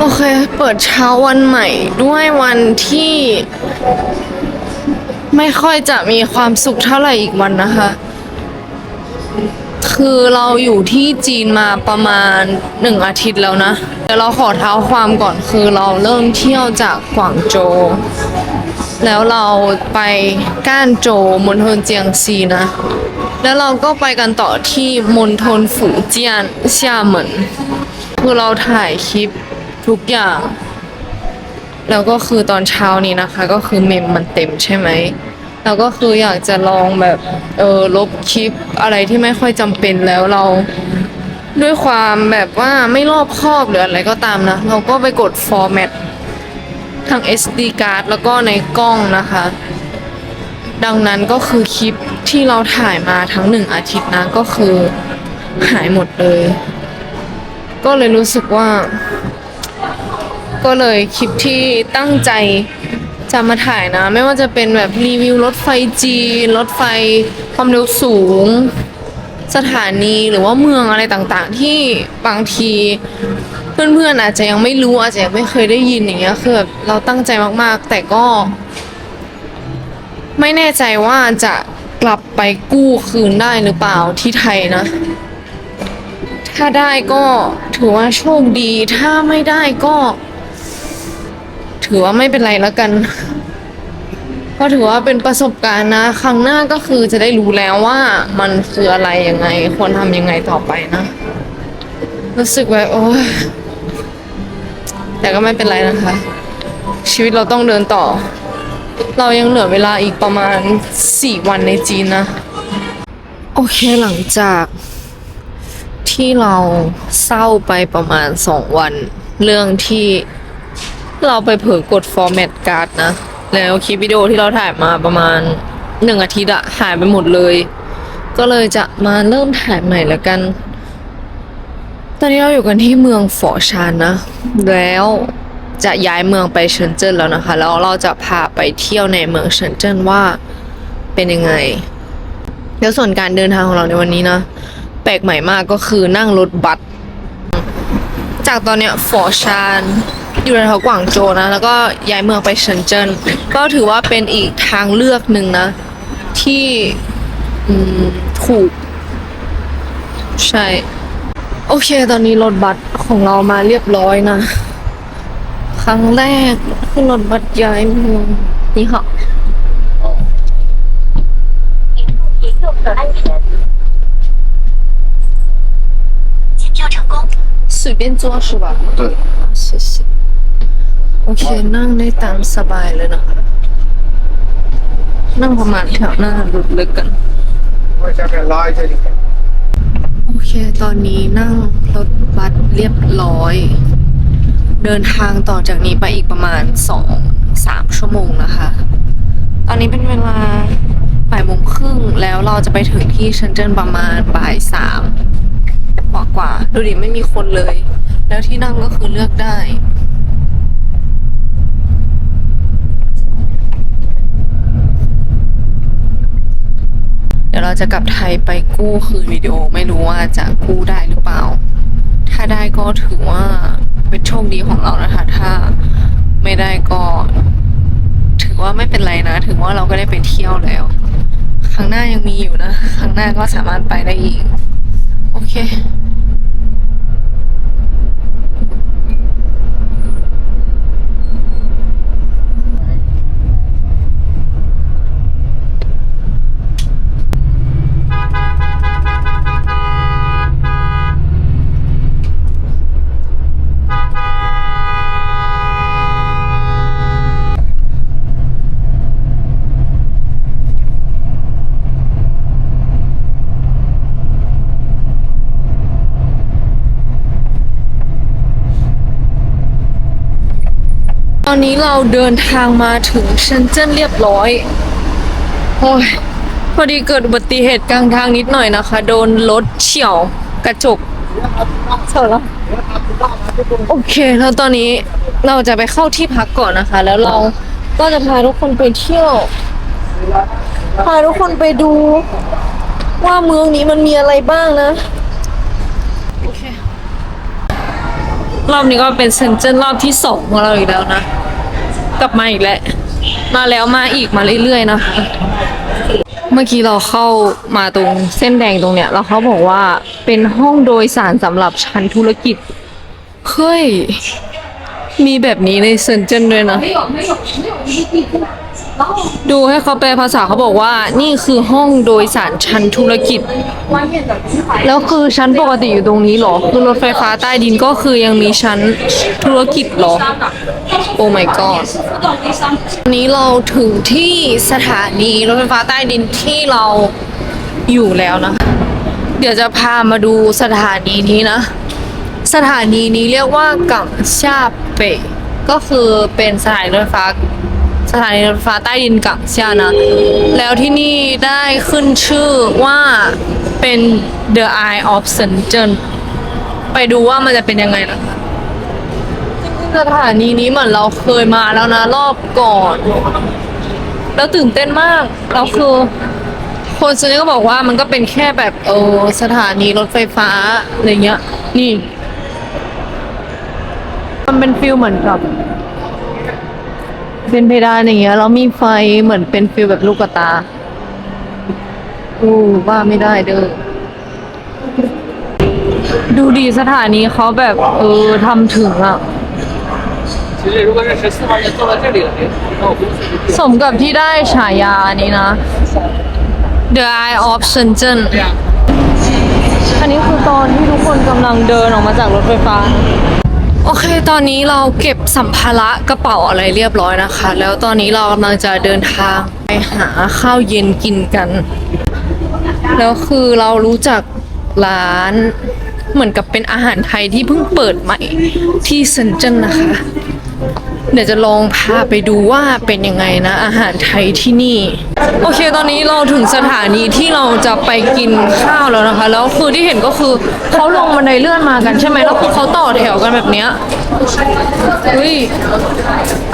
โอเค เปิดเช้าวันใหม่ด้วยวันที่ไม่ค่อยจะมีความสุขเท่าไหร่อีกวันนะคะ คือเราอยู่ที่จีนมาประมาณหนึ่งอาทิตย์แล้วนะเดี๋ยวเราขอเท้าความก่อนคือเราเริ่มเที่ยวจากกวางโจวแล้วเราไปก้านโจวมณฑลเจียงซีนะ แล้วเราก็ไปกันต่อที่มณฑลฝูเจียนเซี่ยเหมินคือเราถ่ายคลิป ทุกอย่าง แล้วก็คือตอนเช้านี้นะคะ ก็คือเมมมันเต็มใช่ไหมแล้วก็คืออยากจะลองแบบเออลบคลิปอะไรที่ไม่ค่อยจำเป็นแล้วเราด้วยความแบบว่าไม่รอบคอบหรืออะไรก็ตามนะ เราก็ไปกด format ทาง SD card แล้วก็ในกล้องนะคะ ดังนั้นก็คือคลิปที่เราถ่ายมาทั้งหนึ่งอาทิตย์นะก็คือหายหมดเลย ก็เลยรู้สึกว่า ก็เลยคลิปที่ตั้งใจจะมาถ่ายนะ ไม่ว่าจะเป็นแบบรีวิวรถไฟจีนรถไฟความเร็วสูง สถานีหรือว่าเมืองอะไรต่างๆ ที่บางทีเพื่อนๆอาจจะยังไม่รู้อาจจะยังไม่เคยได้ยินอย่างเงี้ยคือแบบเราตั้งใจมากๆ แต่ก็ ไม่แน่ใจว่าจะกลับไปกู้คืนได้หรือเปล่าที่ไทยนะ ถ้าได้ก็ถือว่าโชคดีถ้าไม่ได้ก็ ถือว่าไม่เป็นไรแล้วกัน ก็ถือว่าเป็นประสบการณ์นะ ครั้งหน้าก็คือจะได้รู้แล้วว่ามันคืออะไรยังไง ควรทำยังไงต่อไปนะ รู้สึกแบบโอ้ยแต่ก็ไม่เป็นไรนะคะ ชีวิตเราต้องเดินต่อ เรายังเหลือเวลาอีกประมาณ 4 วันในจีนนะ โอเคหลังจากที่เราเศร้าไปประมาณ 2 วัน เรื่องที่ เราไปเผลอกด format card นะ แล้วคลิปวิดีโอที่เราถ่ายมาประมาณ1อาทิตย์อะหายไปหมดเลย ก็เลยจะมาเริ่มถ่ายใหม่แล้วกัน ตอนนี้เราอยู่กันที่เมืองฝอชานนะ แล้วจะย้ายเมืองไปเฉินเจิ้นแล้วนะคะ แล้วเราจะพาไปเที่ยวในเมืองเฉินเจิ้นว่าเป็นยังไง แล้วส่วนการเดินทางของเราในวันนี้นะ แปลกใหม่มากก็คือนั่งรถบัส จากตอนเนี้ยฝอชาน อยู่ในแถวกวางโจวนะ แล้วก็ย้ายเมืองไปเฉินเจิ้นก็ถือว่าเป็นอีกทางเลือกหนึ่งนะ ที่ถูก ใช่ โอเค ตอนนี้รถบัสของเรามาเรียบร้อยนะ ครั้งแรกขึ้นรถบัสย้ายเมืองนี่ค่ะ 随便坐是吧对，啊谢谢โอเค นั่งได้ตามสบายเลยนะคะ นั่งประมาณแถวหน้ารถเลยกัน 往下面拉一下就可以。 โอเค ตอนนี้นั่งรถบัสเรียบร้อย เดินทางต่อจากนี้ไปอีกประมาณสองสามชั่วโมงนะคะ ตอนนี้เป็นเวลาบ่ายโมงครึ่งแล้วเราจะไปถึงที่เชนเจิ้นประมาณบ่ายสามก ว่ากว่าดูดิไม่มีคนเลย แล้วที่นั่งก็คือเลือกได้เดี๋ยวเราจะกลับไทยไปกู้คืนวิดีโอไม่รู้ว่าจะกู้ได้หรือเปล่า ถ้าได้ก็ถือว่าเป็นโชคดีของเรานะคะ ถ้าไม่ได้ก็ ถือว่าไม่เป็นไรนะ ถือว่าเราก็ได้ไปเที่ยวแล้ว ครั้งหน้ายังมีอยู่นะ ครั้งหน้าก็สามารถไปได้อีก โอเค อนนี้เราเดินทางมาถึงเชนเจิ้นเรียบร้อย โอ้ย พอดีเกิดอุบัติเหตุกลางทางนิดหน่อยนะคะ โดนรถเฉี่ยวกระจกเฉยแล้วโอเค แล้วตอนนี้เราจะไปเข้าที่พักก่อนนะคะ แล้วเราก็จะพาทุกคนไปเที่ยว พาทุกคนไปดู ว่าเมืองนี้มันมีอะไรบ้างนะโอเครรอบนี้ก็เป็นเซนเจนรอบที่สองของเราอีกแล้วนะ กลับมาอีกแล้ว มาแล้วมาอีกมาเรื่อยๆนะคะเมื่อกี้เราเข้ามาตรงเส้นแดงตรงเนี้ย แล้วเขาบอกว่าเป็นห้องโดยสารสำหรับชั้นธุรกิจเฮ้ยมีแบบนี้ในเซนเจนด้วยนะ ดูให้เขาแปลภาษาเขาบอกว่า นี่คือห้องโดยสารชั้นธุรกิจ แล้วคือชั้นปกติอยู่ตรงนี้เหรอ คือรถไฟฟ้าใต้ดินก็คือยังมีชั้นธุรกิจเหรอ อ้ my god วันนี้เราถึงที่สถานีรถไฟฟ้าใต้ดินที่เราอยู่แล้วนะ เดี๋ยวจะพามาดูสถานีนี้นะ สถานีนี้เรียกว่ากังชาเปก็คือเป็นสถานีรถไฟฟ้าสถานีรถไฟฟ้าใต้ดินกังเซียนะ แล้วที่นี่ได้ขึ้นชื่อว่าเป็น The Eye of Shenzhen ไปดูว่ามันจะเป็นยังไงนะคะ สถานีนี้เหมือนเราเคยมาแล้วนะรอบก่อน แล้วตื่นเต้นมากแล้วคือ คนส่วนใหญ่ก็บอกว่ามันก็เป็นแค่แบบเออสถานีรถไฟฟ้าอะไรเงี้ย นี่ มันเป็นฟิลเหมือนกับ เป็นเพดานอย่างเงี้ยแล้วมีไฟเหมือนเป็นฟิลแบบลูกตาอู้ว่าไม่ได้เด้อดูดีสถานีเขาแบบเออทำถึงอะ 其实如果是十四号线坐到这里了，那我估计 สมกับที่ได้ฉายานี้นะ The Eye of Shenzhen อันนี้คือตอนที่ทุกคนกำลังเดินออกมาจากรถไฟฟ้า โอเค ตอนนี้เราเก็บสัมภาระกระเป๋าอะไรเรียบร้อยนะคะ แล้วตอนนี้เรากำลังจะเดินทางไปหาข้าวเย็นกินกัน แล้วคือเรารู้จักร้านเหมือนกับเป็นอาหารไทยที่เพิ่งเปิดใหม่ที่เซนเจนนะคะ เดี๋ยวจะลองพาไปดูว่าเป็นยังไงนะ อาหารไทยที่นี่ โอเคตอนนี้เราถึงสถานีที่เราจะไปกินข้าวแล้วนะคะ แล้วคือที่เห็นก็คือเขาลงบันไดเลื่อนมากันใช่ไหมแล้วคือเขาต่อแถวกันแบบเนี้ยอุ้ย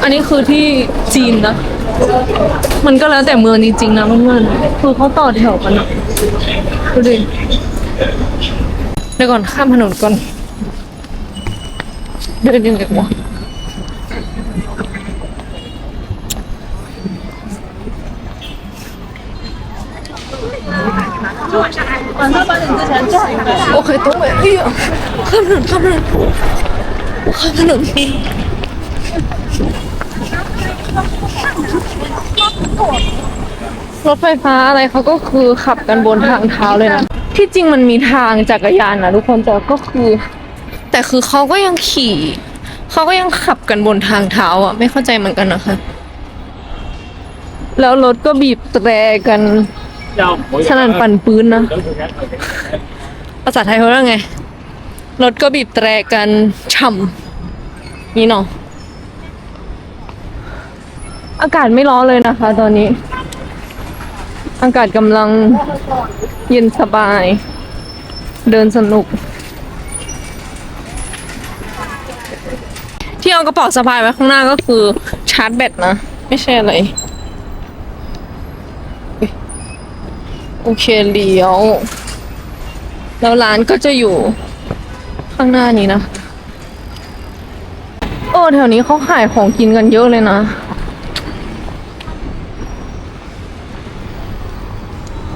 อันนี้คือที่จีนนะ มันก็แล้วแต่เมืองจริงๆนะเพื่อนๆคือเขาต่อแถวกันอะดูดิเดี๋ยวก่อนข้ามถนนก่อนเดินยังไงวะ โอเคตรงไหนเอ้ยข้ามถนนข้ามถนนข้ามถนนนี่รถไฟฟ้าอะไรเขาก็คือขับกันบนทางเท้าเลยนะ ที่จริงมันมีทางจักรยานนะทุกคนแต่ก็คือ แต่คือเขาก็ยังขี่เขาก็ยังขับกันบนทางเท้าอะ ไม่เข้าใจเหมือนกันนะคะ แล้วรถก็บีบแตรกัน สนั่นปั่นปืนนะ ภาษาไทยเขาเรียกไง รถก็บีบแตรกันฉ่ำนี่เนาะอากาศไม่ร้อนเลยนะคะ ตอนนี้ อากาศกำลังเย็นสบาย เดินสนุก ที่เอากระเป๋าสะพายไว้ข้างหน้าก็คือชาร์จแบตนะ ไม่ใช่อะไร โอเคเลี้ยว แล้วร้านก็จะอยู่ข้างหน้านี้นะโอ้แถวนี้เขาขายของกินกันเยอะเลยนะ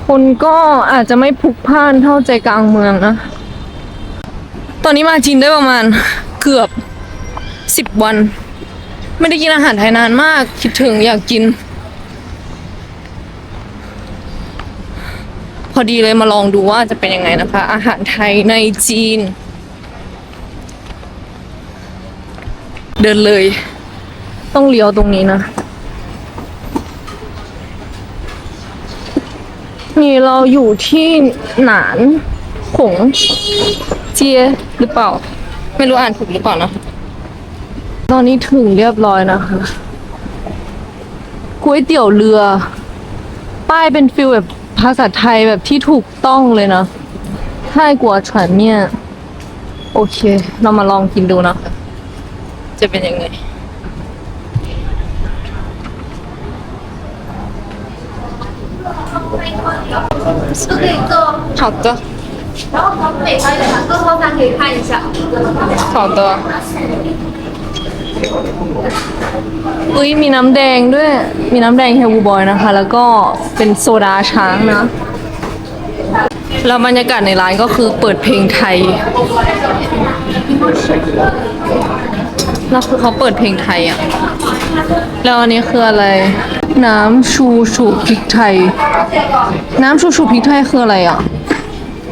คนก็อาจจะไม่พลุกพล่านเท่าใจกลางเมืองนะ ตอนนี้มาจีนได้ประมาณเกือบสิบวัน ไม่ได้กินอาหารไทยนานมาก คิดถึงอยากกิน พอดีเลยมาลองดูว่าจะเป็นยังไงนะคะ อาหารไทยในจีน เดินเลย ต้องเลี้ยวตรงนี้นะ นี่เราอยู่ที่หนานขงเจียหรือเปล่า ไม่รู้อ่านถูกหรือเปล่านะตอนนี้ถึงเรียบร้อยนะคะก๋วยเตี๋ยวเรือ ป้ายเป็นฟิลแบบ ภาษาไทยแบบที่ถูกต้องเลยนะไท่กัวฉวนเนี่ย โอเค เรามาลองกินดูนะคะ จะเป็นยังไง 好的 然后旁北方的各方面可以看一下。好的 อุ้ยมีน้ำแดงด้วย มีน้ำแดงเฮลบูบอยนะคะ แล้วก็เป็นโซดาช้างนะแล้วบรรยากาศในร้านก็คือเปิดเพลงไทย แล้วคือเขาเปิดเพลงไทยอะ แล้วอันนี้คืออะไร น้ำชูชูพริกไทย น้ำชูชูพริกไทยคืออะไรอะ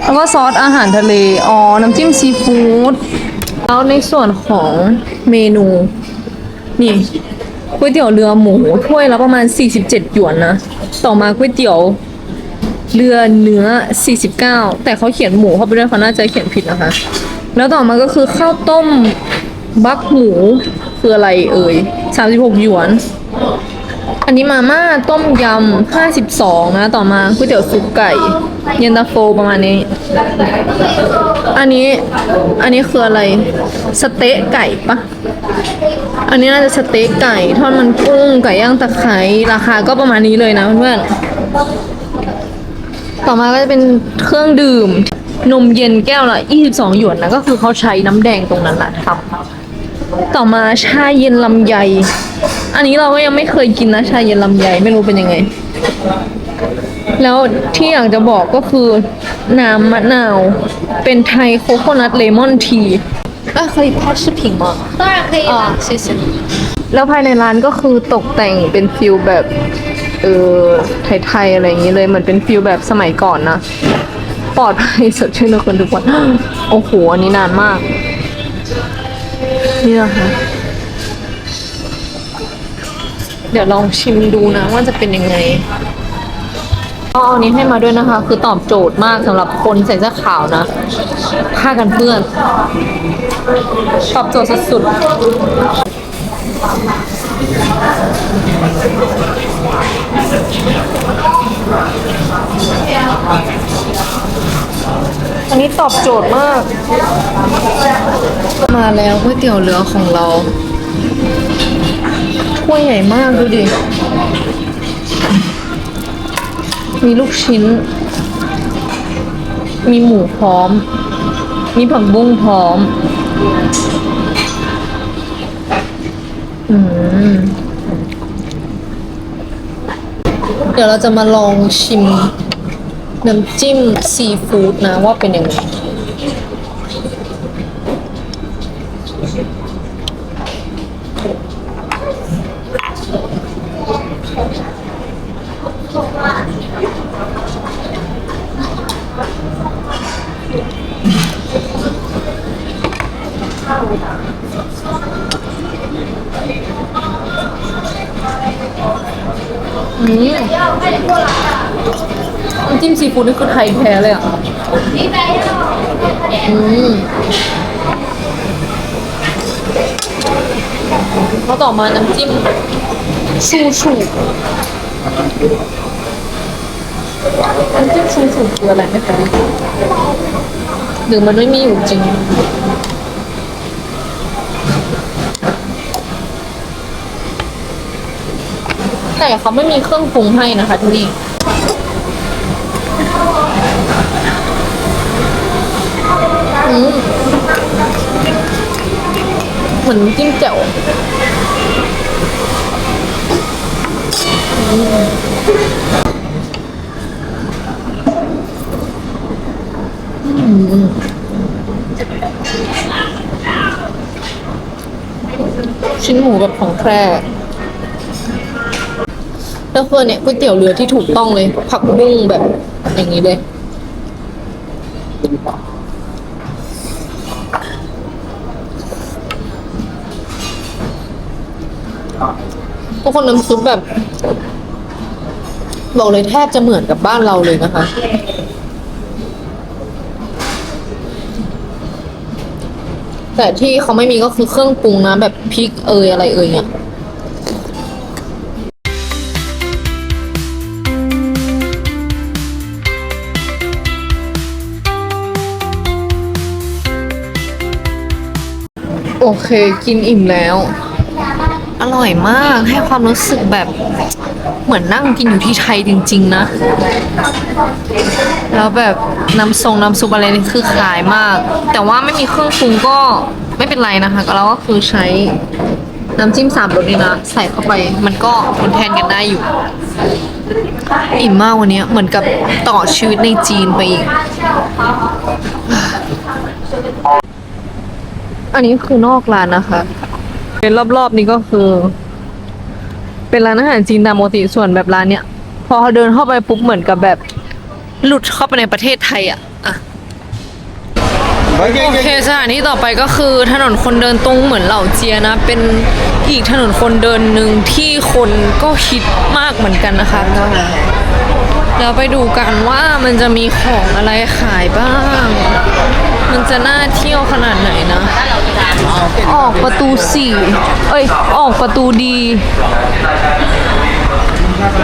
แล้วก็ซอสอาหารทะเล อ๋อ น้ำจิ้มซีฟู้ด แล้วในส่วนของเมนู นี่ก๋วยเตี๋ยวเรือหมูถ้วยละประมาณ 47 หยวนนะ ต่อมาก๋วยเตี๋ยวเรือเนื้อ 49 แต่เขาเขียนหมูเข้าไปด้วยเขาน่าจะเขียนผิดนะคะ แล้วต่อมาก็คือข้าวต้มบักหมูคืออะไรเอ่ย 36 หยวน อันนี้มาม่าต้มยำ52 นะ ต่อมาก๋วยเตี๋ยวซุปไก่ เย็นตาโฟประมาณนี้ อันนี้อันนี้คืออะไร สเต๊ะไก่ปะอันนี้น่าจะสเต๊กไก่ทอดมันกุ้งไก่ย่างตะไคร้ราคาก็ประมาณนี้เลยนะเพื่อนๆต่อมาก็จะเป็นเครื่องดื่ม นมเย็นแก้วละ22 หยวนนะก็คือเขาใช้น้ำแดงตรงนั้นแหละทำต่อมาชาเย็นลำไย อันนี้เราก็ยังไม่เคยกินนะชาเย็นลำญ่ไม่รู้เป็นยังไง แล้วที่อยากจะบอกก็คือ น้ำมะนาว เป็นไทยโคโคนัทเลมอนทีอะเคยพัชผิงมั้งอ่าใช่ใช่แล้วภายในร้านก็คือตกแต่งเป็นฟิลแบบเออไทยๆอะไรอย่างนี้เลยเหมือนเป็นฟิลแบบสมัยก่อนนะปลอดภัยสดชื่นทุกคนทุกคนโอ้โห อันนี้นานมาก นี่นะคะ เดี๋ยวลองชิมดูนะว่าจะเป็นยังไงก็เอาอันนี้ให้มาด้วยนะคะ คือตอบโจทย์มากสำหรับคนใส่เสื้อขาวนะผ้ากันเปื้อน ตอบโจทย์สุดๆอันนี้ตอบโจทย์มาก มาแล้วก๋วยเตี๋ยวเรือของเรา ถ้วยใหญ่มากดูดิ มีลูกชิ้น มีหมูพร้อม มีผักบุ้งพร้อม อืม เดี๋ยวเราจะมาลองชิมน้ำจิ้มซีฟู้ดนะว่าเป็นยังไง กูนี่คือไทยแท้เลยอะอืมแล้วต่อมาน้ำจิ้มชูชูน้ำจิ้มชูชูคืออะไรไม่รู้หรือมันไม่มีอยู่จริงแต่เขาไม่มีเครื่องปรุงให้นะคะที่นี่ เหมือนจิ้มแจ่วชิ้นหมูแบบของแคร่แล้วคือเนี่ยก๋วยเตี๋ยวเรือที่ถูกต้องเลย ผักบุ้งแบบอย่างนี้เลย ทุกคนน้ำซุปแบบ บอกเลยแทบจะเหมือนกับบ้านเราเลยนะคะ แต่ที่เขาไม่มีก็คือเครื่องปรุงนะ แบบพริกเอยอะไรเอยเนี่ยโอเค กินอิ่มแล้ว ร่อยมาก ให้ความรู้สึกแบบเหมือนนั่งกินอยู่ที่ไทยจริง ๆ นะ แล้วแบบน้ำทรงน้ำซุปอะไรนี่คือขายมาก แต่ว่าไม่มีเครื่องปรุงก็ไม่เป็นไรนะคะก็เราก็คือใช้น้ำจิ้มสามรสนี่นะ ใส่เข้าไปมันก็ทนแทนกันได้อยู่ อิ่มมากวันนี้เหมือนกับต่อชีวิตในจีนไปอีก อันนี้คือนอกร้านนะคะ เป็นรอบๆนี้ก็คือ เป็นร้านอาหารจีนตามปกติส่วนแบบร้านเนี้ยพอเขาเดินเข้าไปปุ๊บเหมือนกับแบบ หลุดเข้าไปในประเทศไทยอะอะโอเคสถานที่ต่อไปก็คือถนนคนเดินตรงเหมือนเหล่าเจียนะ เป็นอีกถนนคนเดินหนึ่งที่คนก็ฮิตมากเหมือนกันนะคะแล้วไปดูกันว่ามันจะมีของอะไรขายบ้าง มันจะน่าเที่ยวขนาดไหนนะ ออกประตูสี่เอ้ย ออกประตูดี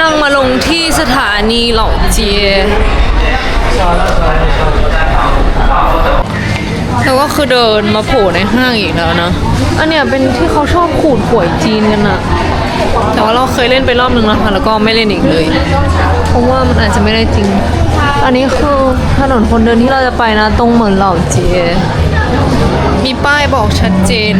นั่งมาลงที่สถานีเหล่าเจียแล้วก็คือเดินมาโผล่ในห้างอีกแล้วนะ อันเนี้ยเป็นที่เขาชอบขูดป่วยจีนกันอะแต่ว่าเราเคยเล่นไปรอบนึงแล้วค่ะแล้วก็ไม่เล่นอีกเลย เพราะว่ามันอาจจะไม่ได้จริง อันนี้คือถนนคนเดินที่เราจะไปนะ ตรงเหมือนเหล่าเจ มีป้ายบอกชัดเจน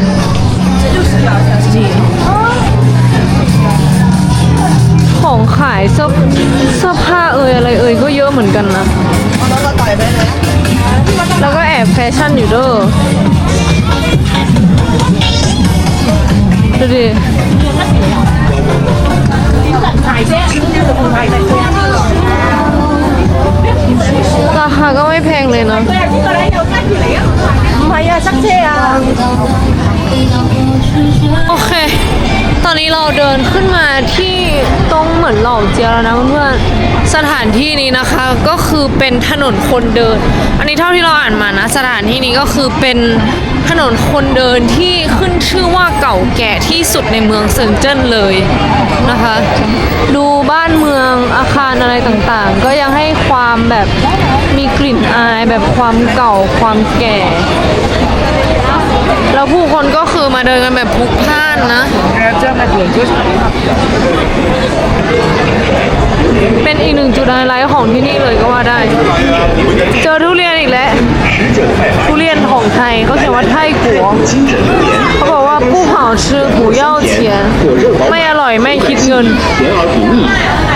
ของขายเสื้อเสื้อผ้าเอ่ยอะไรเอ่ยก็เยอะเหมือนกันนะ แล้วก็แอบแฟชั่นอยู่เด้อดูดิ ราคาก็ไม่แพงเลยนะโอเค ตอนนี้เราเดินขึ้นมาที่ตรงเหมือนหล่าเจียแล้วนะเพื่อนๆสถานที่นี้นะคะก็คือเป็นถนนคนเดิน อันนี้เท่าที่เราอ่านมานะสถานที่นี้ก็คือเป็นถนนคนเดินที่ขึ้นชื่อว่าเก่าแก่ที่สุดในเมืองเซินเจิ้นเลยนะคะ ดูบ้านเมืองอาคารอะไรต่างๆ ก็ยังให้ความแบบมีกลิ่นอายแบบความเก่าความแก่ แล้วผู้คนก็คือมาเดินกันแบบพลุกพล่านนะแอร์เจ้าแม่เกลือช่วยฉันครับ เป็นอีกหนึ่งจุดไฮไลท์ของที่นี่เลยก็ว่าได้ เจอทุเรียนอีกแล้ว ทุเรียนของไทยเขาเขียนว่าไทยกัวเขาบอกว่าผู้好吃不要钱ไม่อร่อยไม่คิดเงิน 甜而不腻，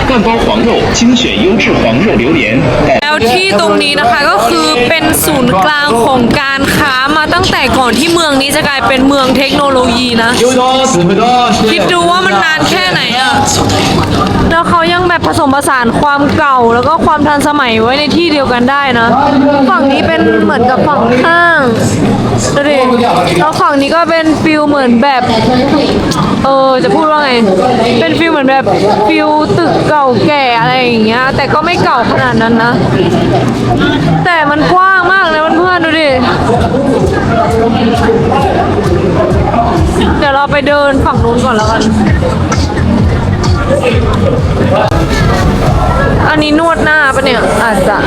干包黄肉精选优质黄肉榴莲，带 แล้วที่ตรงนี้นะคะก็คือเป็นศูนย์กลางของการค้ามาตั้งแต่ก่อนที่เมืองนี้จะกลายเป็นเมืองเทคโนโลยีนะ คิดดูว่ามันนานแค่ไหนอะแล้วเขายังแบบผสม ผสานความเก่าแล้วก็ความทันสมัยไว้ในที่เดียวกันได้นะ ฝั่งนี้เป็นเหมือนกับฝั่งข้างดูดิแล้วฝั่งนี้ก็เป็นฟิลเหมือนแบบ เออจะพูดว่าไง เป็นฟิลเหมือนแบบฟิลตึกเก่าแก่อะไรอย่างเงี้ย แต่ก็ไม่เก่าขนาดนั้นนะ แต่มันกว้างมากเลยเพื่อนๆดูดิ เดี๋ยวเราไปเดินฝั่งนู้นก่อนแล้วกัน อันนี้นวดหน้าปะเนี่ย อาจจะ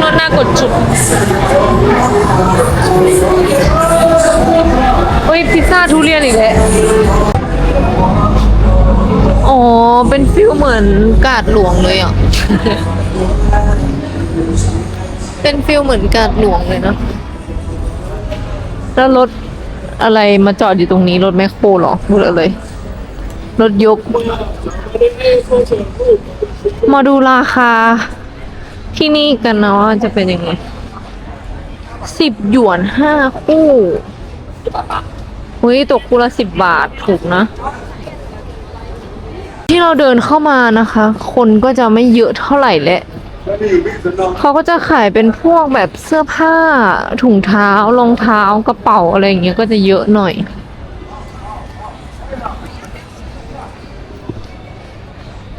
นวดหน้ากดจุดเฮ้ยพิซซ่าทุเรียนอีกแล้วอ๋อ เป็นฟิลเหมือนกาดหลวงเลยอะ เป็นฟิลเหมือนกาดหลวงเลยนะ แล้วรถอะไรมาจอดอยู่ตรงนี้ รถแมคโครหรอรถอะไร รถยก มาดูราคา ที่นี่กันนะว่าจะเป็นยังไงสิบหยวนห้าคู่เฮ้ยตกคู่ละสิบบาทถูกนะ ที่เราเดินเข้ามานะคะ คนก็จะไม่เยอะเท่าไหร่แหละเขาก็จะขายเป็นพวกแบบเสื้อผ้าถุงเท้ารองเท้ากระเป๋าอะไรอย่างเงี้ยก็จะเยอะหน่อย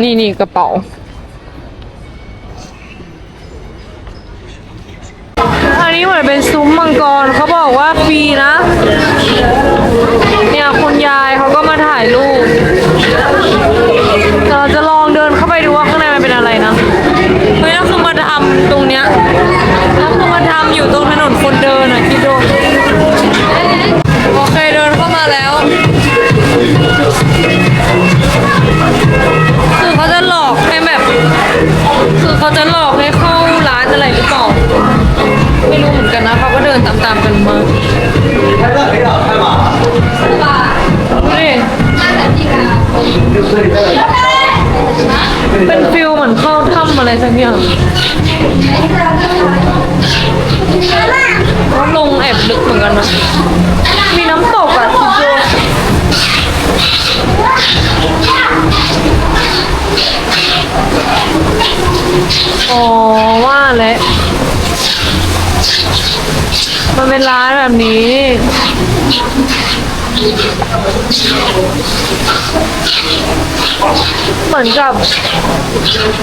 นี่นี่กระเป๋า อันนี้เหมือนเป็นซุ้มมังกรเขาบอกว่าฟรีนะ เนี่ยคุณยายเขาก็มาถ่ายรูป เราจะลองเดินเข้าไปดูว่าข้างในมันเป็นอะไรนะ เฮ้ยแล้วคือมาทำตรงเนี้ยแล้วคือมาทำอยู่ตรงถนนคนเดินอะคิดดูโอเคเดินเข้ามาแล้ว คือเขาจะหลอกให้เข้าร้านอะไรหรือเปล่า ไม่รู้เหมือนกันนะเขาก็เดินตามๆกันมาดูดิเป็นฟิลเหมือนเข้าถ้ำอะไรสักอย่าง เหมือนกับ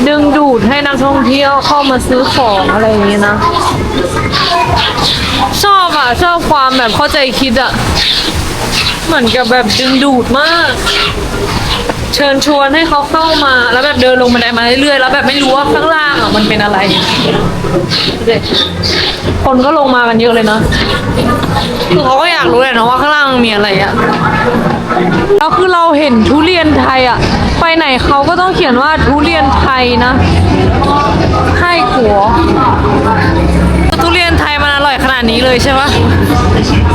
ดึงดูดให้นักท่องเที่ยวเข้ามาซื้อของอะไรอย่างนี้นะ ชอบอะ ชอบความแบบเข้าใจคิดอะ เหมือนกับแบบดึงดูดมาก เชิญชวนให้เขาเข้ามา แล้วแบบเดินลงบันไดมาเรื่อยๆแล้วแบบไม่รู้ว่าข้างล่างอะมันเป็นอะไร คนก็ลงมากันเยอะเลยนะคือเขาก็อยากรู้เลยนะว่าข้างล่างมีอะไรอะแล้วคือเราเห็นทุเรียนไทยอะ ไปไหนเขาก็ต้องเขียนว่าทุเรียนไทยนะให้ขัวทุเรียนไทยมันอร่อยขนาดนี้เลยใช่ปะ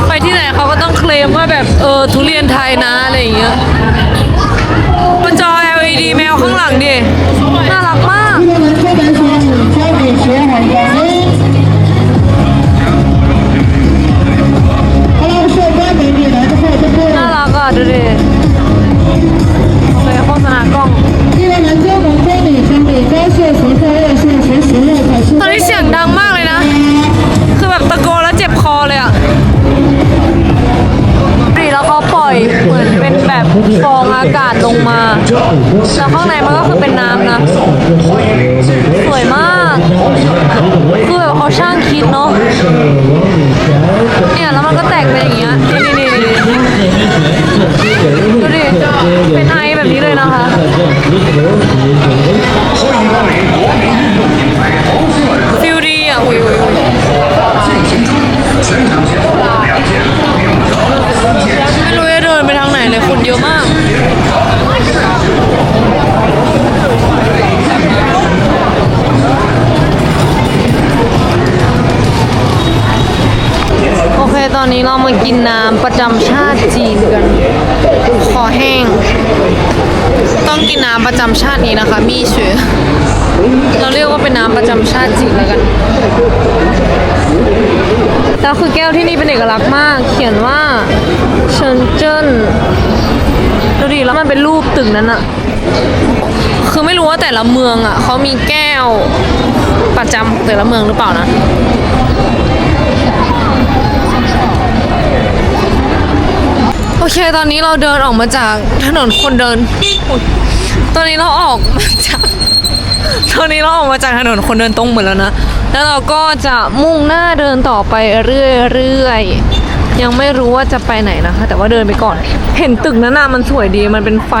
ไปที่ไหนเขาก็ต้องเคลมว่าแบบเออทุเรียนไทยนะอะไรอย่างเงี้ย บนจอ LED แมวข้างหลังดิ น่ารักมาก น่ารักอะ ดูดิ แล้วข้างในมันก็คือเป็นน้ำนะ อเคตอนนี้เรามากินน้ำประจำชาติจีนกัน คอแห้ง ต้องกินน้ำประจำชาตินี้นะคะ มีเฉยเราเรียกว่าเป็นน้ำประจำชาติจีนแล้วกันแล้วคือแก้วที่นี่เป็นเอกลักษณ์มาก เขียนว่าเชิญเจิ้นดูดิแล้วมันเป็นรูปตึกนั้นอะคือไม่รู้ว่าแต่ละเมืองอะเขามีแก้วประจำแต่ละเมืองหรือเปล่านะ เคตอนนี้เราเดินออกมาจากถนนคนเดิน ตอนนี้เราออกมาจากตอนนี้เราออกมาจากถนนคนเดินตรงหมดแล้วนะ แล้วเราก็จะมุ่งหน้าเดินต่อไปเรื่อยๆ ยังไม่รู้ว่าจะไปไหนนะคะ แต่ว่าเดินไปก่อน เห็นตึกนั้นน่ะมันสวยดี มันเป็นไฟ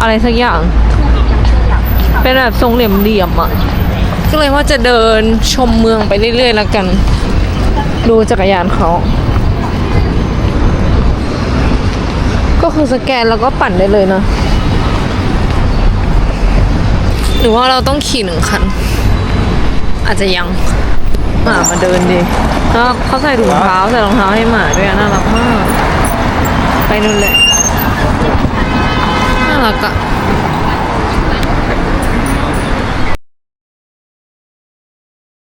อะไรสักอย่าง เป็นแบบทรงเหลี่ยมๆอะ ก็เลยว่าจะเดินชมเมืองไปเรื่อยๆแล้วกัน ดูจักรยานเขา ก็คือสแกนแล้วก็ปั่นได้เลยนะหรือว่าเราต้องขี่หนึ่งคัน อาจจะยังหมามาเดินดิแล้วเขาใส่ถุงเท้าใส่รองเท้าให้หมาด้วยอะน่ารักมาก ไปนู่นเลยน่ารักอะ